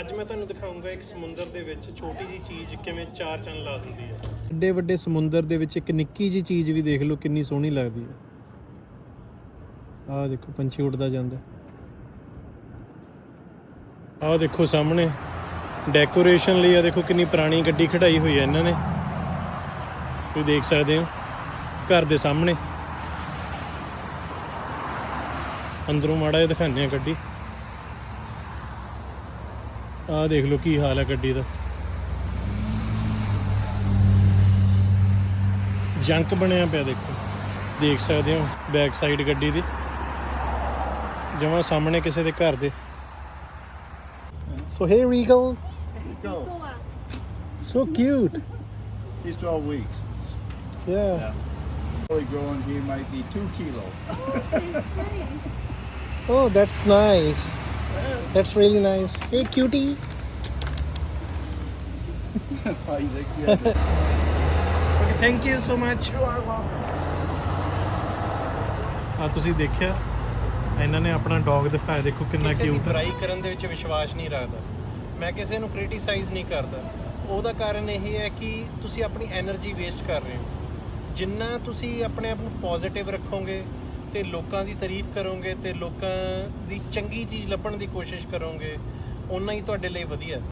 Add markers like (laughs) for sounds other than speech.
ਅੱਜ ਮੈਂ ਤੁਹਾਨੂੰ ਦਿਖਾਉਂਗਾ ਇੱਕ ਸਮੁੰਦਰ ਦੇ ਵਿੱਚ ਛੋਟੀ ਜੀ ਚੀਜ਼ ਕਿਵੇਂ ਚਾਰ ਚੰਨ ਲਾ ਦਿੰਦੀ ਹੈ। ਵੱਡੇ ਵੱਡੇ ਸਮੁੰਦਰ ਦੇ ਵਿੱਚ ਇੱਕ ਨਿੱਕੀ ਜੀ ਚੀਜ਼ ਵੀ ਦੇਖ ਲਓ ਕਿੰਨੀ ਸੋਹਣੀ ਲੱਗਦੀ ਹੈ। ਆਹ ਦੇਖੋ, ਪੰਛੀ ਉੱਡਦਾ ਜਾਂਦਾ ਆਹ ਦੇਖੋ ਸਾਹਮਣੇ ਡੈਕੋਰੇਸ਼ਨ ਲਈ ਆ ਦੇਖੋ ਕਿੰਨੀ ਪੁਰਾਣੀ ਗੱਡੀ ਖੜਾਈ ਹੋਈ ਹੈ ਇਹਨਾਂ ਨੇ। ਤੁਸੀਂ ਦੇਖ ਸਕਦੇ ਹੋ, ਘਰ ਦੇ ਸਾਹਮਣੇ। ਅੰਦਰੋਂ ਮਾੜਾ ਜਿਹਾ ਦਿਖਾਉਂਦੇ ਆ ਗੱਡੀ। ਆਹ ਦੇਖ ਲਓ ਕੀ ਹਾਲ ਹੈ ਗੱਡੀ ਦਾ ਜੰਕ ਬਣਿਆ ਪਿਆ ਦੇਖੋ ਦੇਖ ਸਕਦੇ ਹੋ ਬੈਕ ਸਾਈਡ ਗੱਡੀ ਦੀ ਜਮਾਂ ਸਾਹਮਣੇ ਕਿਸੇ ਦੇ ਘਰ ਦੇ so hey Regal. So cute He's 12 weeks. ਯਾ Fully grown, he might be two kilo. (laughs) Oh, that's nice. That's really nice. Hey, cutie. okay, thank you so much. ਆ ਤੁਸੀਂ ਦੇਖਿਆ ਇਹਨਾਂ ਨੇ ਆਪਣਾ ਡੌਗ ਦਿਖਾਇਆ ਦੇਖੋ ਕਿੰਨਾ ਕਿਸੇ ਦੀ ਕਿਊਟ ਹੈ ਬੁਰਾਈ ਕਰਨ ਦੇ ਵਿੱਚ ਵਿਸ਼ਵਾਸ ਨਹੀਂ ਰੱਖਦਾ ਮੈਂ ਕਿਸੇ ਨੂੰ ਕ੍ਰਿਟੀਸਾਈਜ਼ ਨਹੀਂ ਕਰਦਾ ਉਹਦਾ ਕਾਰਨ ਇਹ ਹੈ ਕਿ ਤੁਸੀਂ ਆਪਣੀ એનર્ਜੀ ਵੇਸਟ ਕਰ ਰਹੇ ਹੋ ਜਿੰਨਾ ਤੁਸੀਂ ਆਪਣੇ ਆਪ ਨੂੰ ਪੋਜ਼ਿਟਿਵ ਰੱਖੋਗੇ ਤੇ ਲੋਕਾਂ ਦੀ ਤਾਰੀਫ ਕਰੋਗੇ ਤੇ ਲੋਕਾਂ ਦੀ ਚੰਗੀ ਚੀਜ਼ ਲੱਭਣ ਦੀ ਕੋਸ਼ਿਸ਼ ਕਰੋਗੇ, ਓਨਾ ਹੀ ਤੁਹਾਡੇ ਲਈ ਵਧੀਆ।